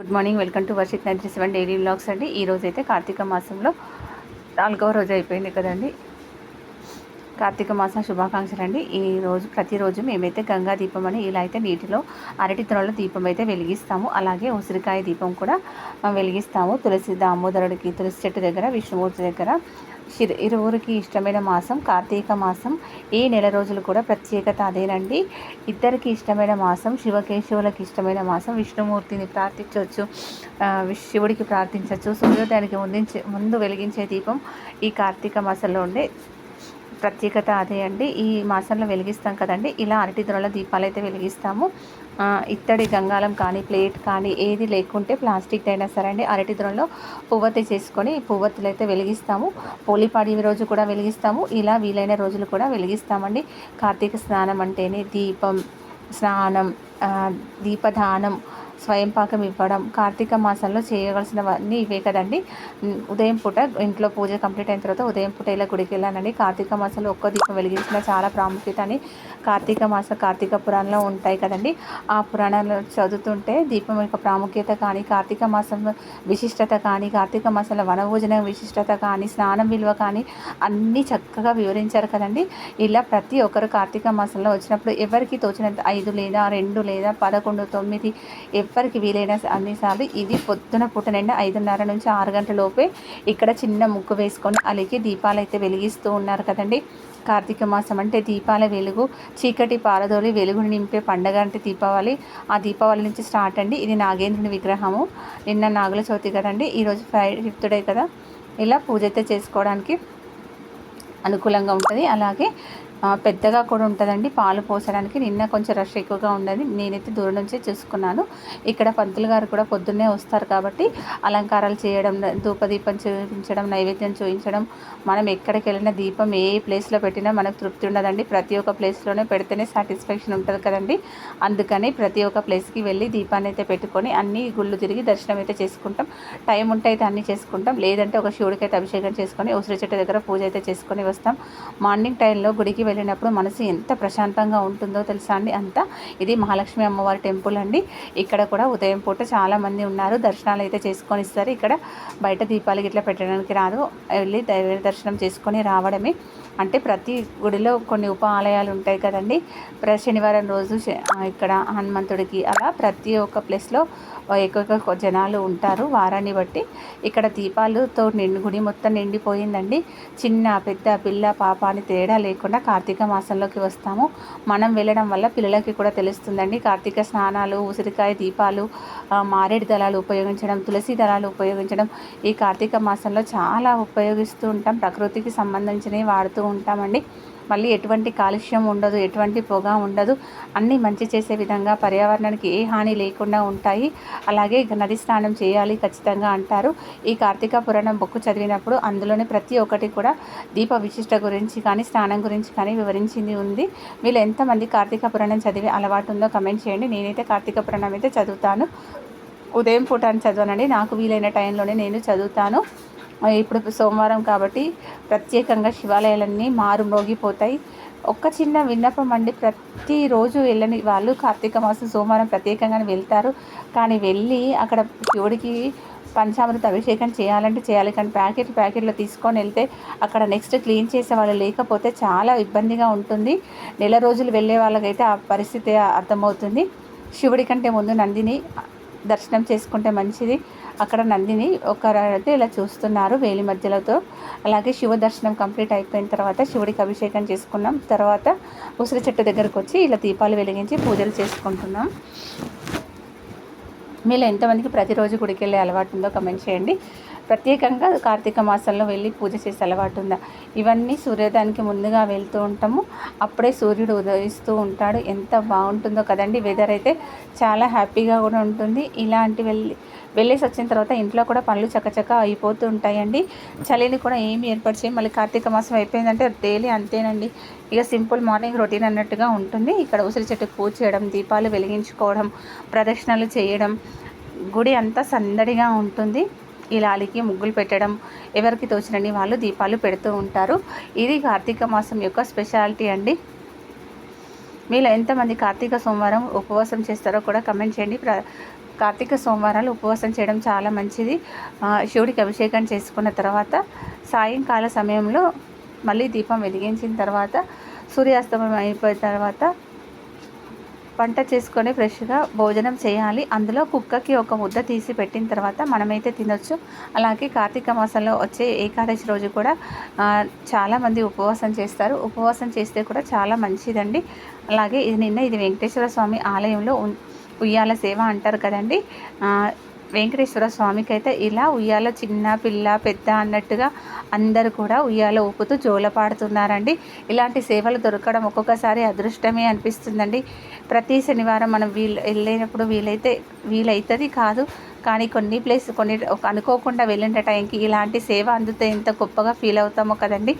Good morning. Welcome to Varshith ninety seven daily vlogs అండి. ఈ రోజు అయితే కార్తీక మాసంలో నాలుగవ రోజు అయిపోయింది కదండి. కార్తీక మాసం శుభాకాంక్షలు అండి. ఈ రోజు ప్రతిరోజు మేమైతే గంగా దీపం అని ఇలా అయితే నీటిలో అరటి తునలో దీపం అయితే వెలిగిస్తాము. అలాగే ఉసిరికాయ దీపం కూడా వెలిగిస్తాము. తులసి దామోదరుడికి తులసి చెట్టు దగ్గర విష్ణుమూర్తి దగ్గర ఇరువురికి ఇష్టమైన మాసం కార్తీక మాసం. ఈ నెల రోజులు కూడా ప్రత్యేకత అదేనండి. ఇద్దరికి ఇష్టమైన మాసం శివకేశవులకు ఇష్టమైన మాసం. విష్ణుమూర్తిని ప్రార్థించవచ్చు శివుడికి ప్రార్థించవచ్చు. సూర్యోదయానికి ముందించే ముందు వెలిగించే దీపం ఈ కార్తీక మాసంలో ఉండే ప్రత్యేకత అదే అండి. ఈ మాసంలో వెలిగిస్తాం కదండి. ఇలా అరటి దొరల దీపాలు అయితే వెలిగిస్తాము ఇత్తడి గంగాలం కానీ ప్లేట్ కానీ ఏది లేకుంటే ప్లాస్టిక్ అయినా సరే అండి అరటి దొరలో పువ్వతి చేసుకొని పువ్వత్తులు అయితే వెలిగిస్తాము పోలిపాడి రోజు కూడా వెలిగిస్తాము. ఇలా వీలైన రోజులు కూడా వెలిగిస్తామండి. కార్తీక స్నానం అంటేనే దీపం స్నానం దీపదానం స్వయం పాకం ఇవ్వడం కార్తీక మాసంలో చేయవలసినవన్నీ ఇవే కదండి. ఉదయం పూట ఇంట్లో పూజ కంప్లీట్ అయిన తర్వాత ఉదయం పూట ఇలా గుడికి వెళ్ళానండి. కార్తీక మాసంలో ఒక్క దీపం వెలిగించిన చాలా ప్రాముఖ్యత అని కార్తీక మాస కార్తీక పురాణంలో ఉంటాయి కదండి. ఆ పురాణాలు చదువుతుంటే దీపం యొక్క ప్రాముఖ్యత కానీ కార్తీక మాసం విశిష్టత కానీ కార్తీక మాసంలో వనభోజన విశిష్టత కానీ స్నానం విలువ కానీ అన్నీ చక్కగా వివరించారు కదండి. ఇలా ప్రతి ఒక్కరు కార్తీక మాసంలో వచ్చినప్పుడు ఎవరికి తోచినంత ఐదు లేదా రెండు లేదా పదకొండు తొమ్మిది ఎవరికి వీలైన అన్నిసార్లు ఇది పొద్దున పూట నిండా ఐదున్నర నుంచి ఆరు గంటల లోపే ఇక్కడ చిన్న ముగ్గు వేసుకొని అలాగే దీపాలు అయితే వెలిగిస్తూ ఉన్నారు కదండి. కార్తీక మాసం అంటే దీపాల వెలుగు చీకటి పారదోలి వెలుగుని నింపే పండగ అంటే దీపావళి. ఆ దీపావళి నుంచి స్టార్ట్ అండి. ఇది నాగేంద్రుని విగ్రహము. నిన్న నాగుల చవితి కదండి. ఈరోజు ఫ్రై ఫిఫ్త్ డే కదా. ఇలా పూజ అయితే చేసుకోవడానికి అనుకూలంగా ఉంటుంది. అలాగే పెద్దగా కూడా ఉంటుందండి. పాలు పోసడానికి నిన్న కొంచెం రష్ ఎక్కువగా ఉండేది. నేనైతే దూరం నుంచే చూసుకున్నాను. ఇక్కడ పంతులు గారు కూడా పొద్దున్నే వస్తారు కాబట్టి అలంకారాలు చేయడం ధూపదీపం చూపించడం నైవేద్యం చూపించడం మనం ఎక్కడికి వెళ్ళినా దీపం ఏ ప్లేస్లో పెట్టినా మనకు తృప్తి ఉండదండి. ప్రతి ఒక్క ప్లేస్లోనే పెడితేనే సాటిస్ఫాక్షన్ ఉంటుంది కదండి. అందుకని ప్రతి ఒక్క ప్లేస్కి వెళ్ళి దీపాన్ని అయితే పెట్టుకొని అన్ని గుళ్ళు తిరిగి దర్శనం అయితే చేసుకుంటాం. టైం ఉంటే అయితే అన్నీ చేసుకుంటాం. లేదంటే ఒక శివుడికి అయితే అభిషేకం చేసుకొని ఉసిరి చెట్టు దగ్గర పూజ అయితే చేసుకొని వస్తాం. మార్నింగ్ టైంలో గుడికి వెళ్ళినప్పుడు మనసు ఎంత ప్రశాంతంగా ఉంటుందో తెలుసా అండి? అంతా ఇది మహాలక్ష్మి అమ్మవారి టెంపుల్ అండి. ఇక్కడ కూడా ఉదయం పూట చాలామంది ఉన్నారు. దర్శనాలు అయితే చేసుకొని ఇస్తారు. ఇక్కడ బయట దీపాలు ఇట్లా పెట్టడానికి రాదు. వెళ్ళి దైవ దర్శనం చేసుకొని రావడమే. అంటే ప్రతి గుడిలో కొన్ని ఉప ఆలయాలు ఉంటాయి కదండి. ప్ర శనివారం రోజు ఇక్కడ హనుమంతుడికి అలా ప్రతి ఒక్క ప్లేస్లో ఎక్కువగా జనాలు ఉంటారు వారాన్ని బట్టి. ఇక్కడ దీపాలతో నిండి గుడి మొత్తం నిండిపోయిందండి. చిన్న పెద్ద పిల్ల పాప అని తేడా లేకుండా కార్తీక మాసంలోకి వస్తాము. మనం వెళ్ళడం వల్ల పిల్లలకి కూడా తెలుస్తుందండి. కార్తీక స్నానాలు ఉసిరికాయ దీపాలు మారేడు దళాలు ఉపయోగించడం తులసి దళాలు ఉపయోగించడం ఈ కార్తీక మాసంలో చాలా ఉపయోగిస్తూ ఉంటాం. ప్రకృతికి సంబంధించినవి వాడుతూ ఉంటామండి. మళ్ళీ ఎటువంటి కాలుష్యం ఉండదు ఎటువంటి పొగ ఉండదు. అన్నీ మంచి చేసే విధంగా పర్యావరణానికి ఏ హాని లేకుండా ఉంటాయి. అలాగే నది స్నానం చేయాలి ఖచ్చితంగా అంటారు. ఈ కార్తీక పురాణం బుక్ చదివినప్పుడు అందులోనే ప్రతి ఒక్కటి కూడా దీప విశిష్ట గురించి కానీ స్నానం గురించి కానీ వివరించింది ఉంది. వీళ్ళు ఎంతమంది కార్తీక పురాణం చదివే అలవాటు ఉందో కమెంట్ చేయండి. నేనైతే కార్తీక పురాణం అయితే చదువుతాను. ఉదయం పూట అని చదవనండి. నాకు వీలైన టైంలోనే నేను చదువుతాను. ఇప్పుడు సోమవారం కాబట్టి ప్రత్యేకంగా శివాలయాలన్నీ మారు మోగిపోతాయి ఒక్క చిన్న విన్నపం అండి ప్రతిరోజు వెళ్ళని వాళ్ళు కార్తీక మాసం సోమవారం ప్రత్యేకంగా వెళ్తారు. కానీ వెళ్ళి అక్కడ శివుడికి పంచామృత అభిషేకం చేయాలంటే చేయాలి. కానీ ప్యాకెట్ ప్యాకెట్లో తీసుకొని వెళ్తే అక్కడ నెక్స్ట్ క్లీన్ చేసే వాళ్ళు లేకపోతే చాలా ఇబ్బందిగా ఉంటుంది. నెల రోజులు వెళ్ళే వాళ్ళకైతే ఆ పరిస్థితి అర్థమవుతుంది. శివుడి కంటే ముందు నందిని దర్శనం చేసుకుంటే మంచిది. అక్కడ నందిని ఒకరైతే ఇలా చూస్తున్నారు వేలి మధ్యలతో. అలాగే శివ దర్శనం కంప్లీట్ అయిపోయిన తర్వాత శివుడికి అభిషేకం చేసుకున్నాం. తర్వాత ఉసిరి చెట్టు దగ్గరకు వచ్చి ఇలా దీపాలు వెలిగించి పూజలు చేసుకుంటున్నాం. మీలో ఎంతమందికి ప్రతిరోజు గుడికి వెళ్ళే అలవాటు ఉందో కమెంట్ చేయండి. ప్రత్యేకంగా కార్తీక మాసంలో వెళ్ళి పూజ చేసే అలవాటు ఉందా? ఇవన్నీ సూర్యోదయానికి ముందుగా వెళ్తూ ఉంటాము. అప్పుడే సూర్యుడు ఉదయిస్తూ ఉంటాడు. ఎంత బాగుంటుందో కదండి. వెదర్ అయితే చాలా హ్యాపీగా కూడా ఉంటుంది. ఇలాంటి వెళ్ళి వెళ్ళేసి వచ్చిన తర్వాత ఇంట్లో కూడా పనులు చక్కచక్క అయిపోతూ ఉంటాయండి. చలిని కూడా ఏమి ఏర్పరిచే మళ్ళీ కార్తీక మాసం అయిపోయిందంటే డైలీ అంతేనండి. ఇక సింపుల్ మార్నింగ్ రొటీన్ అన్నట్టుగా ఉంటుంది. ఇక్కడ ఉసిరి చెట్టుకు పూజ చేయడం దీపాలు వెలిగించుకోవడం ప్రదక్షిణలు చేయడం గుడి అంతా సందడిగా ఉంటుంది. ఈ లాలికి ముగ్గులు పెట్టడం ఎవరికి తోచినని వాళ్ళు దీపాలు పెడుతూ ఉంటారు. ఇది కార్తీక మాసం యొక్క స్పెషాలిటీ అండి. మీలో ఎంతమంది కార్తీక సోమవారం ఉపవాసం చేస్తారో కూడా కమెంట్ చేయండి. ప్ర కార్తీక సోమవారాలు ఉపవాసం చేయడం చాలా మంచిది. శివుడికి అభిషేకం చేసుకున్న తర్వాత సాయంకాల సమయంలో మళ్ళీ దీపం వెలిగించిన తర్వాత సూర్యాస్తమయం అయిపోయిన తర్వాత వంట చేసుకొని ఫ్రెష్గా భోజనం చేయాలి. అందులో కుక్కకి ఒక ముద్ద తీసి పెట్టిన తర్వాత మనమైతే తినొచ్చు. అలాగే కార్తీక మాసంలో వచ్చే ఏకాదశి రోజు కూడా చాలామంది ఉపవాసం చేస్తారు. ఉపవాసం చేస్తే కూడా చాలా మంచిదండి. అలాగే ఇది నిన్న ఇది వెంకటేశ్వర స్వామి ఆలయంలో ఉయ్యాల సేవ అంటారు కదండి. వెంకటేశ్వర స్వామికి అయితే ఇలా ఉయ్యాల చిన్న పిల్ల పెద్ద అన్నట్టుగా అందరూ కూడా ఉయ్యాల ఊపుతూ జోలపాడుతున్నారండి ఇలాంటి సేవలు దొరకడం ఒక్కొక్కసారి అదృష్టమే అనిపిస్తుందండి. ప్రతి శనివారం మనం వీలు వెళ్ళినప్పుడు వీలైతే వీలైతుంది కాదు. కానీ కొన్ని ప్లేస్ కొన్ని అనుకోకుండా వెళ్ళిన టైంకి ఇలాంటి సేవ అందితే ఎంత గొప్పగా ఫీల్ అవుతామో కదండి.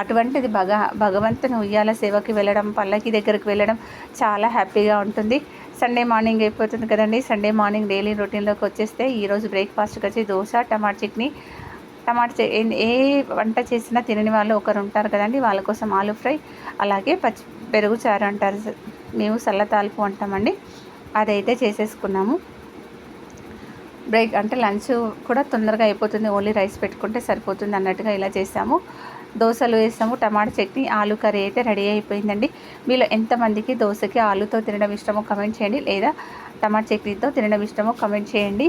అటువంటిది భగ భగవంతుని ఉయ్యాల సేవకి వెళ్ళడం పల్లకి దగ్గరికి వెళ్ళడం చాలా హ్యాపీగా ఉంటుంది. సండే మార్నింగ్ అయిపోతుంది కదండి. సండే మార్నింగ్ డైలీ రొటీన్లోకి వచ్చేస్తే ఈరోజు బ్రేక్ఫాస్ట్కి వచ్చి దోశ టమాటా చట్నీ. టమాటా ఏ- ఏ వంట చేసినా తినని వాళ్ళు ఒకరు ఉంటారు కదండి. వాళ్ళ కోసం ఆలు ఫ్రై అలాగే పచ్చి పెరుగు చారు అంటారు మేము సల్లతాలుపు అంటామండి అదైతే చేసేసుకున్నాము. బ్రేక్ అంటే లంచ్ కూడా తొందరగా అయిపోతుంది. ఓన్లీ రైస్ పెట్టుకుంటే సరిపోతుంది అన్నట్టుగా ఇలా చేసాము. దోశలు వేసాము టమాటా చట్నీ ఆలు కర్రీ అయితే రెడీ అయిపోయిందండి. మీలో ఎంతమందికి దోశకి ఆలుతో తినడం ఇష్టమో కమెంట్ చేయండి లేదా టమాటా చట్నీతో తినడం ఇష్టమో కమెంట్ చేయండి.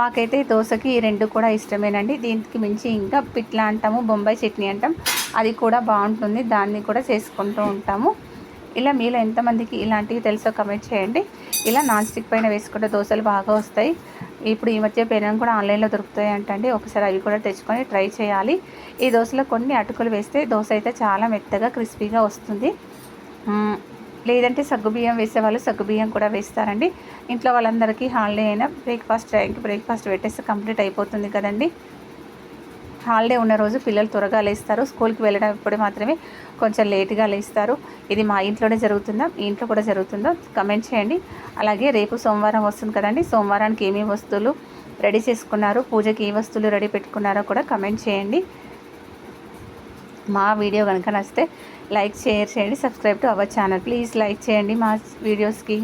మాకైతే దోశకి ఈ రెండు కూడా ఇష్టమేనండి. దీనికి మించి ఇంకా పిట్లా అంటాము బొంబాయి చట్నీ అంటాం. అది కూడా బాగుంటుంది దాన్ని కూడా చేసుకుంటూ ఉంటాము. ఇలా మీలో ఎంతమందికి ఇలాంటివి తెలుసో కమెంట్ చేయండి. ఇలా నాన్ స్టిక్ పైన వేసుకుంటే దోశలు బాగా వస్తాయి. ఇప్పుడు ఈ మధ్య పెనం కూడా ఆన్లైన్లో దొరుకుతాయి అంటండి. ఒకసారి అవి కూడా తెచ్చుకొని ట్రై చేయాలి. ఈ దోశలో కొన్ని అటుకులు వేస్తే దోశ అయితే చాలా మెత్తగా క్రిస్పీగా వస్తుంది. లేదంటే సగ్గుబియ్యం వేసే వాళ్ళు సగ్గుబియ్యం కూడా వేస్తారండి. ఇంట్లో వాళ్ళందరికీ హాలిడే అయినా బ్రేక్ఫాస్ట్ టైంకి బ్రేక్ఫాస్ట్ పెట్టేస్తే కంప్లీట్ అయిపోతుంది కదండి. హాలిడే ఉన్న రోజు పిల్లలు త్వరగా లేస్తారు. స్కూల్కి వెళ్ళినప్పుడు మాత్రమే కొంచెం లేట్గా లేస్తారు. ఇది మా ఇంట్లోనే జరుగుతుందా? మీ ఇంట్లో కూడా జరుగుతుందో? కమెంట్ చేయండి. అలాగే రేపు సోమవారం వస్తుంది కదండి. సోమవారానికి ఏమేమి వస్తువులు రెడీ చేసుకున్నారు పూజకి ఏ వస్తువులు రెడీ పెట్టుకున్నారో కూడా కమెంట్ చేయండి. మా వీడియో కనుక నచ్చితే లైక్ షేర్ చేయండి. Subscribe to our channel. Please like చేయండి మా వీడియోస్కి.